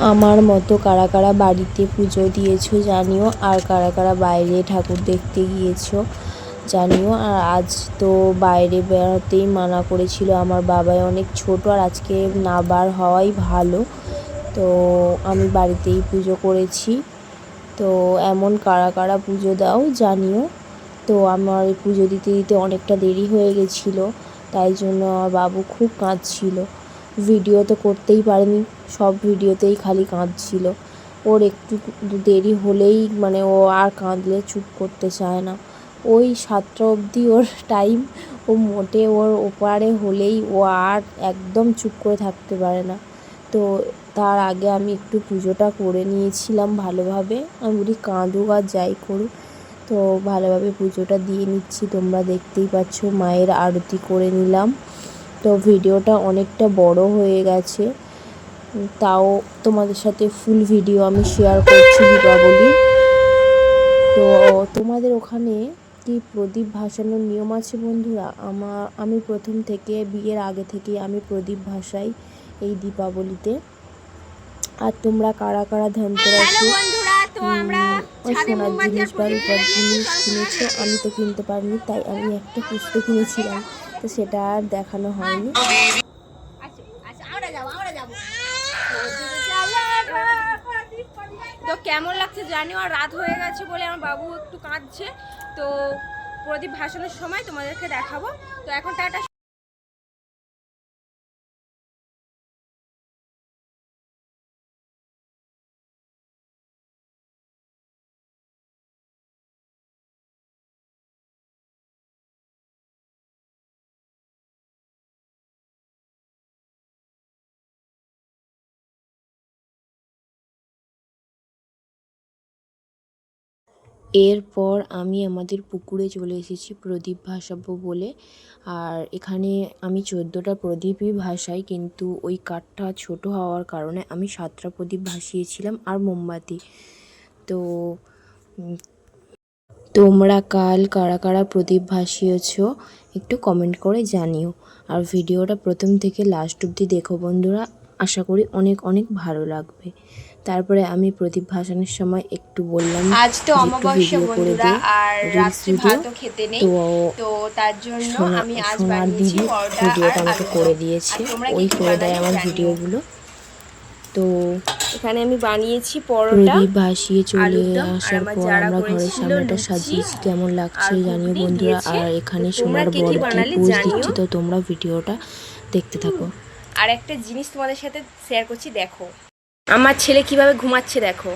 আমার মতো কারা কারা বাড়িতে পুজো দিয়েছ জানিও, আর কারা কারা বাইরে ঠাকুর দেখতে গিয়েছো জানিও। আর আজ তো বাইরে বেরোতেই মানা করেছিল আমার বাবাই, অনেক ছোট আর আজকে না বার হওয়াই ভালো। তো আমি বাড়িতেই পুজো করেছি। তো এমন কারা কারা পুজো দাও জানিও। তো আমার পুজো দিতে দিতে অনেকটা দেরি হয়ে গেছিল, তাই জন্য আমার বাবু খুব কাঁদছিল। ভিডিও তো করতেই পারেনি। সব ভিডিওতেই খালি কাঁদছিল। ওর একটু দেরি হলেই মানে ও আর কাঁদলে চুপ করতে চায় না। ওই সাতটা অবধি ওর টাইম ও মোটে ওর ওপারে হলেই ও আর একদম চুপ করে থাকতে পারে না। তো তার আগে আমি একটু পুজোটা করে নিয়েছিলাম ভালোভাবে। আমি বলি, কাঁদুক আর যাই করুক। তো ভালোভাবে পুজোটা দিয়ে নিচ্ছি। তোমরা দেখতেই পাচ্ছ, মায়ের আরতি করে নিলাম। তো ভিডিওটা অনেকটা বড় হয়ে গেছে। তাও তোমাদের সাথে ফুল ভিডিও আমি শেয়ার করছি দীপাবলি। তো তোমাদের ওখানে কি প্রদীপ ভাসানোর নিয়ম আছে বন্ধুরা? আমার আমি প্রথম থেকে বিয়ের আগে থেকে আমি প্রদীপ ভাসাই এই দীপাবলিতে। আর তোমরা কারা কারা ধনতেরাসে বন্ধুরা তো আমরা ওই সোনার জিনিস বা রূপার জিনিস কিনেছো? আমি তো কিনতে পারিনি তাই আমি একটা পুষতে কিনেছিলাম। তো সেটা আর দেখানো হয়নি। আচ্ছা, আচ্ছা, আমরা যাব, আমরা যাব। তো কেমন লাগছে জানিও, আর রাত হয়ে গেছে বলে আমার বাবু একটু কাঁদছে। তো প্রদীপ ভাষণের সময় তোমাদেরকে দেখাবো। তো এখন টাটা। এরপর আমি আমাদের পুকুরে চলে এসেছি প্রদীপ ভাসাবো বলে। আর এখানে আমি চোদ্দোটা প্রদীপই ভাসাই, কিন্তু ওই কাঠটা ছোট হওয়ার কারণে আমি সাতটা প্রদীপ ভাসিয়েছিলাম আর মোমবাতি। তো তোমরা কাল কারা কারা প্রদীপ ভাসিয়েছ একটু কমেন্ট করে জানিও। আর ভিডিওটা প্রথম থেকে লাস্ট অবধি দেখো বন্ধুরা। আশা করি অনেক অনেক ভালো লাগবে। তারপরে আমি প্রদীপ ভাসানোর সময় একটু বললাম আজ তো অমাবস্যা বন্ধুরা আর রাত্রে। ভাতও খেতে নেই। তো তার জন্য আমি আজ বানিয়েছি ভিডিওটা আমাকে করে। দিয়েছে। ওই করে দেয় আমার ভিডিওগুলো তো এখানে আমি বানিয়েছি পরোটা। ভাসিয়ে চলে আসার পর আমরা ঘরের সামনেটা সাজিয়েছি। কেমন লাগছে জানিও বন্ধুরা। আর এখানে সোনার কে কি। দিচ্ছি তো তোমরা ভিডিওটা দেখতে থাকো। আর একটা জিনিস তোমাদের সাথে শেয়ার করছি দেখো। আমার ছেলে কীভাবে ঘুমাচ্ছে দেখো।